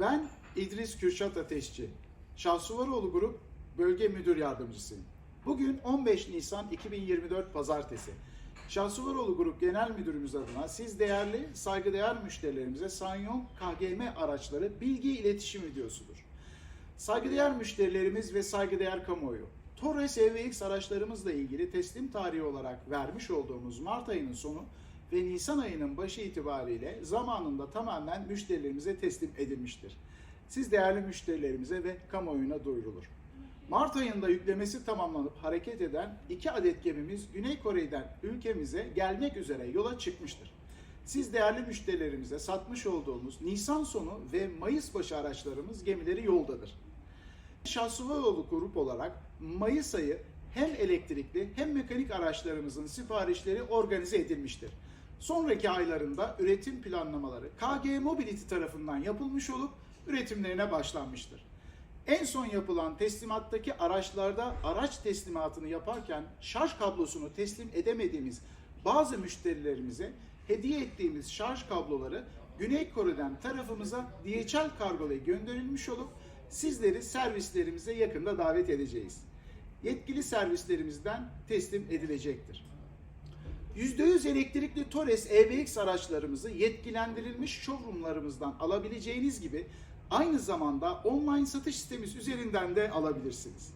Ben İdris Kürşat Ateşçi. Şahsuvaroğlu Grup Bölge Müdür Yardımcısıyım. Bugün 15 Nisan 2024 Pazartesi. Şahsuvaroğlu Grup Genel Müdürümüz adına siz değerli, saygıdeğer müşterilerimize Sanyon KGM araçları bilgi iletişim videosudur. Saygıdeğer müşterilerimiz ve saygıdeğer kamuoyu, Torres EVX araçlarımızla ilgili teslim tarihi olarak vermiş olduğumuz Mart ayının sonu ve Nisan ayının başı itibariyle zamanında tamamen müşterilerimize teslim edilmiştir. Siz değerli müşterilerimize ve kamuoyuna duyurulur. Mart ayında yüklemesi tamamlanıp hareket eden iki adet gemimiz Güney Kore'den ülkemize gelmek üzere yola çıkmıştır. Siz değerli müşterilerimize satmış olduğumuz Nisan sonu ve Mayıs başı araçlarımız gemileri yoldadır. Şahsuvaroğlu grup olarak Mayıs ayı hem elektrikli hem mekanik araçlarımızın siparişleri organize edilmiştir. Sonraki aylarında üretim planlamaları KG Mobility tarafından yapılmış olup üretimlerine başlanmıştır. En son yapılan teslimattaki araçlarda araç teslimatını yaparken şarj kablosunu teslim edemediğimiz bazı müşterilerimize hediye ettiğimiz şarj kabloları Güney Kore'den tarafımıza DHL kargola gönderilmiş olup sizleri servislerimize yakında davet edeceğiz. Yetkili servislerimizden teslim edilecektir. %100 elektrikli Torres EVX araçlarımızı yetkilendirilmiş showroomlarımızdan alabileceğiniz gibi aynı zamanda online satış sitemiz üzerinden de alabilirsiniz.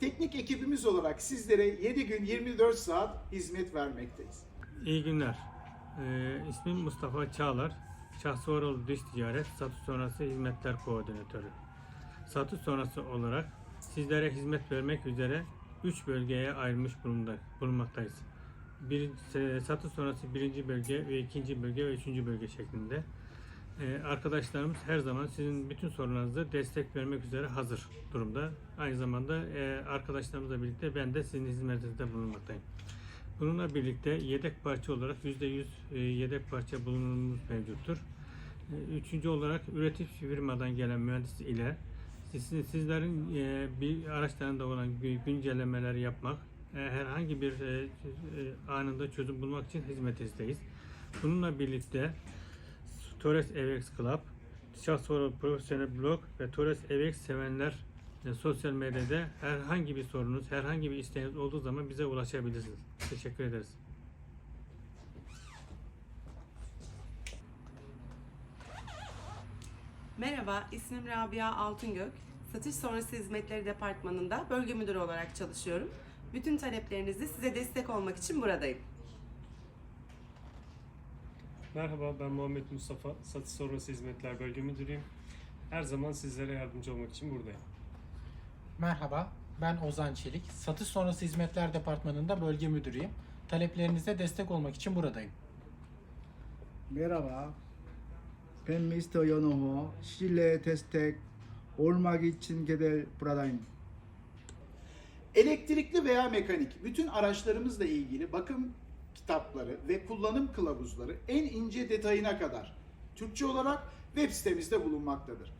Teknik ekibimiz olarak sizlere 7 gün 24 saat hizmet vermekteyiz. İyi günler. Ee, ismim Mustafa Çağlar. Şahsuvaroğlu Dış Ticaret Satış Sonrası Hizmetler Koordinatörü. Satış sonrası olarak sizlere hizmet vermek üzere 3 bölgeye ayrılmış bulunma- bulunmaktayız. Bir, satış sonrası birinci bölge ve ikinci bölge ve üçüncü bölge şeklinde. Ee, arkadaşlarımız her zaman sizin bütün sorularınıza destek vermek üzere hazır durumda. Aynı zamanda e, arkadaşlarımızla birlikte ben de sizin hizmetinizde bulunmaktayım. Bununla birlikte yedek parça olarak %100 e, yedek parça bulunumumuz mevcuttur. E, Üçüncü olarak üretici firmadan gelen mühendis ile siz- sizlerin bir araçlarında olan gü- güncellemeleri yapmak, herhangi bir e, e, anında çözüm bulmak için hizmetinizdeyiz. Bununla birlikte Torres EVX Club, Şahsoro Profesyonel Blog ve Torres EVX sevenler e, sosyal medyada herhangi bir sorunuz, herhangi bir isteğiniz olduğu zaman bize ulaşabilirsiniz. Teşekkür ederiz. Merhaba, ismim Rabia Altıngök. Satış sonrası hizmetleri departmanında bölge müdürü olarak çalışıyorum. Bütün taleplerinizi size destek olmak için buradayım. Merhaba ben Muhammed Mustafa, Satış Sonrası Hizmetler Bölge Müdürüyüm. Her zaman sizlere yardımcı olmak için buradayım. Merhaba, ben Ozan Çelik. Satış Sonrası Hizmetler Departmanı'nda Bölge Müdürüyüm. Taleplerinize destek olmak için buradayım. Merhaba, ben Mr. Yonoho. Şile destek olmak için gel buradayım. Elektrikli veya mekanik bütün araçlarımızla ilgili bakım kitapları ve kullanım kılavuzları en ince detayına kadar Türkçe olarak web sitemizde bulunmaktadır.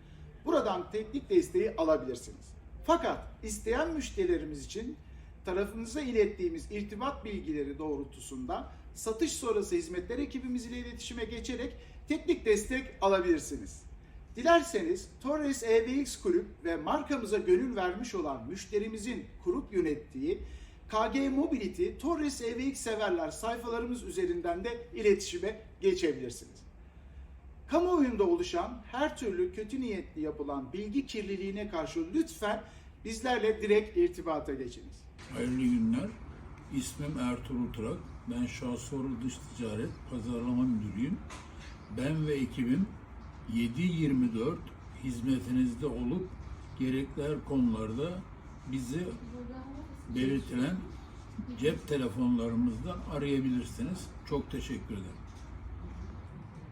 Buradan teknik desteği alabilirsiniz. Fakat isteyen müşterilerimiz için tarafınıza ilettiğimiz irtibat bilgileri doğrultusunda satış sonrası hizmetler ekibimiz ile iletişime geçerek teknik destek alabilirsiniz. Dilerseniz Torres EVX Kulüp ve markamıza gönül vermiş olan müşterimizin kurup yönettiği KG Mobility Torres EVX severler sayfalarımız üzerinden de iletişime geçebilirsiniz. Kamuoyunda oluşan her türlü kötü niyetli yapılan bilgi kirliliğine karşı lütfen bizlerle direkt irtibata geçiniz. Hayırlı günler. İsmim Ertuğrul Turak. Ben Şahsoru Dış Ticaret Pazarlama Müdürüyüm. Ben ve ekibim 7-24 hizmetinizde olup gerekli her konularda bizi belirtilen cep telefonlarımızdan arayabilirsiniz. Çok teşekkür ederim.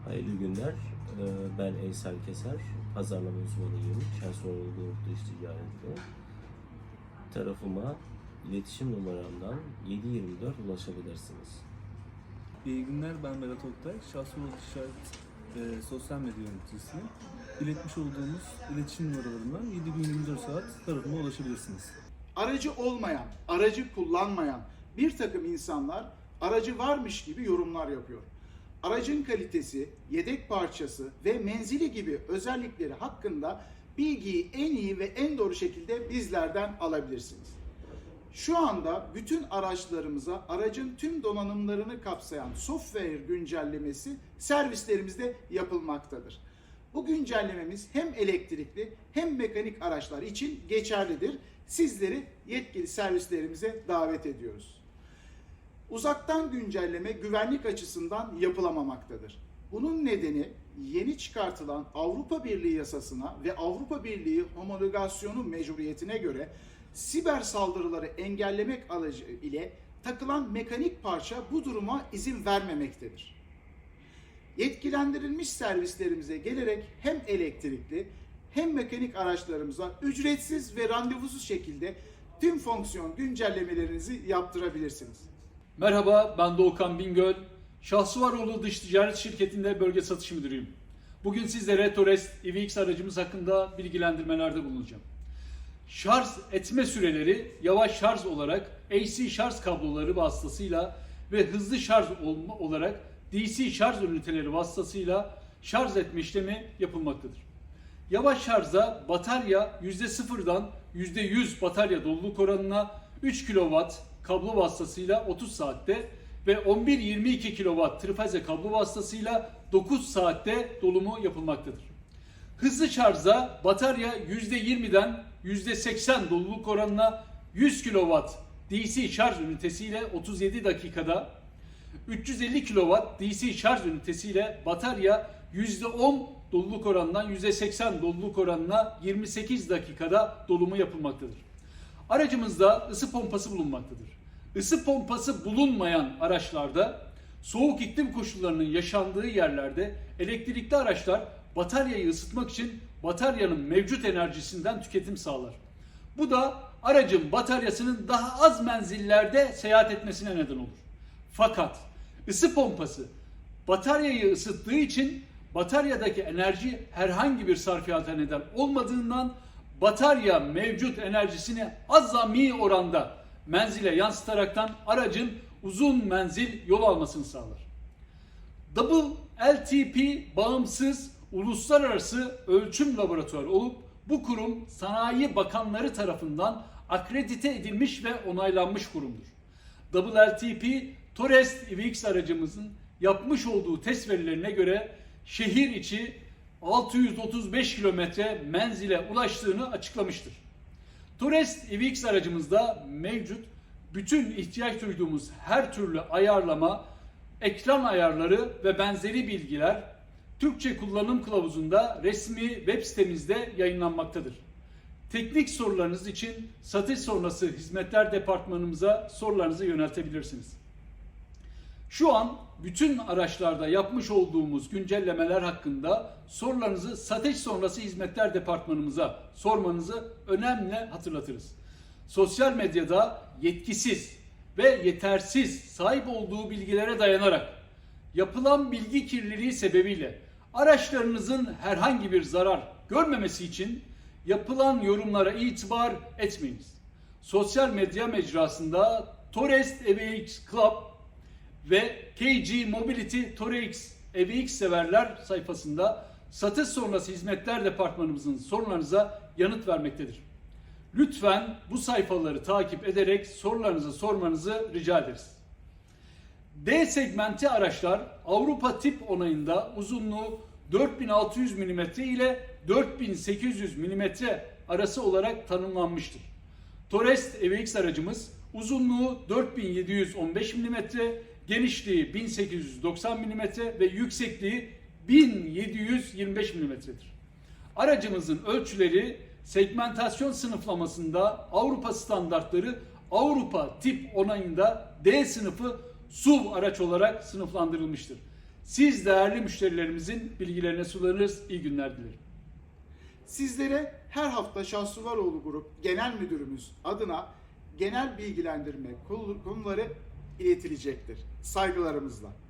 Hayırlı günler. Ee, Ben Eysel Keser. Pazarlama uzmanıyım. Şensoğlu Grup Dış Ticaret'te. Tarafıma iletişim numaramdan 724 ulaşabilirsiniz. İyi günler ben Berat Oktay. Şahsımız İşaret e, sosyal medya yöneticisiyim. İletmiş olduğumuz iletişim numaralarından 7 gün 24 saat tarafıma ulaşabilirsiniz. aracı olmayan, aracı kullanmayan bir takım insanlar aracı varmış gibi yorumlar yapıyor. aracın kalitesi, yedek parçası ve menzili gibi özellikleri hakkında bilgiyi en iyi ve en doğru şekilde bizlerden alabilirsiniz. Şu anda bütün araçlarımıza aracın tüm donanımlarını kapsayan software güncellemesi servislerimizde yapılmaktadır. Bu güncellememiz hem elektrikli hem mekanik araçlar için geçerlidir. Sizleri yetkili servislerimize davet ediyoruz. Uzaktan güncelleme güvenlik açısından yapılamamaktadır. Bunun nedeni yeni çıkartılan Avrupa Birliği yasasına ve Avrupa Birliği homologasyonu mecburiyetine göre siber saldırıları engellemek aracı ile takılan mekanik parça bu duruma izin vermemektedir. Yetkilendirilmiş servislerimize gelerek hem elektrikli hem mekanik araçlarımıza ücretsiz ve randevusuz şekilde tüm fonksiyon güncellemelerinizi yaptırabilirsiniz. Merhaba, ben Doğukan Bingöl. Şahsuvaroğlu Dış Ticaret Şirketi'nde bölge satış müdürüyüm. Bugün sizlere Torres EVX aracımız hakkında bilgilendirmelerde bulunacağım. Şarj etme süreleri yavaş şarj olarak AC şarj kabloları vasıtasıyla ve hızlı şarj olma olarak DC şarj üniteleri vasıtasıyla şarj etme işlemi yapılmaktadır. Yavaş şarjda batarya %0'dan %100 batarya doluluk oranına 3 kW kablo vasıtasıyla 30 saatte ve 11-22 kW trifaze kablo vasıtasıyla 9 saatte dolumu yapılmaktadır. Hızlı şarjda batarya %20'den %80 doluluk oranına 100 kW DC şarj ünitesiyle 37 dakikada 350 kW DC şarj ünitesiyle batarya %10 doluluk oranından %80 doluluk oranına 28 dakikada dolumu yapılmaktadır. Aracımızda ısı pompası bulunmaktadır. Isı pompası bulunmayan araçlarda soğuk iklim koşullarının yaşandığı yerlerde elektrikli araçlar bataryayı ısıtmak için bataryanın mevcut enerjisinden tüketim sağlar. Bu da aracın bataryasının daha az menzillerde seyahat etmesine neden olur. Fakat ısı pompası bataryayı ısıttığı için bataryadaki enerji herhangi bir sarfiyata neden olmadığından batarya mevcut enerjisini azami oranda menzile yansıtaraktan aracın uzun menzil yol almasını sağlar. Double LTP bağımsız uluslararası ölçüm laboratuvarı olup bu kurum Sanayi Bakanları tarafından akredite edilmiş ve onaylanmış kurumdur. WLTP Torres EVX aracımızın yapmış olduğu test verilerine göre şehir içi 635 kilometre menzile ulaştığını açıklamıştır. Torres EVX aracımızda mevcut bütün ihtiyaç duyduğumuz her türlü ayarlama, ekran ayarları ve benzeri bilgiler Türkçe kullanım kılavuzunda resmi web sitemizde yayınlanmaktadır. Teknik sorularınız için satış sonrası hizmetler departmanımıza sorularınızı yöneltebilirsiniz. Şu an bütün araçlarda yapmış olduğumuz güncellemeler hakkında sorularınızı satış sonrası hizmetler departmanımıza sormanızı önemli hatırlatırız. Sosyal medyada yetkisiz ve yetersiz sahip olduğu bilgilere dayanarak yapılan bilgi kirliliği sebebiyle araçlarınızın herhangi bir zarar görmemesi için yapılan yorumlara itibar etmeyiniz. Sosyal medya mecrasında Torres EVX Club ve KG Mobility Torex EVX severler sayfasında satış sonrası hizmetler departmanımızın sorularınıza yanıt vermektedir. Lütfen bu sayfaları takip ederek sorularınızı sormanızı rica ederiz. D segmenti araçlar Avrupa tip onayında uzunluğu 4600 mm ile 4800 mm arası olarak tanımlanmıştır. Torres EVX aracımız uzunluğu 4715 mm, genişliği 1890 mm ve yüksekliği 1725 mm'dir. Aracımızın ölçüleri segmentasyon sınıflamasında Avrupa standartları Avrupa tip onayında D sınıfı SUV araç olarak sınıflandırılmıştır. Siz değerli müşterilerimizin bilgilerine sulanırız. İyi günler dilerim. Sizlere her hafta Şahsuvaroğlu Grup Genel Müdürümüz adına genel bilgilendirme konuları iletilecektir. Saygılarımızla.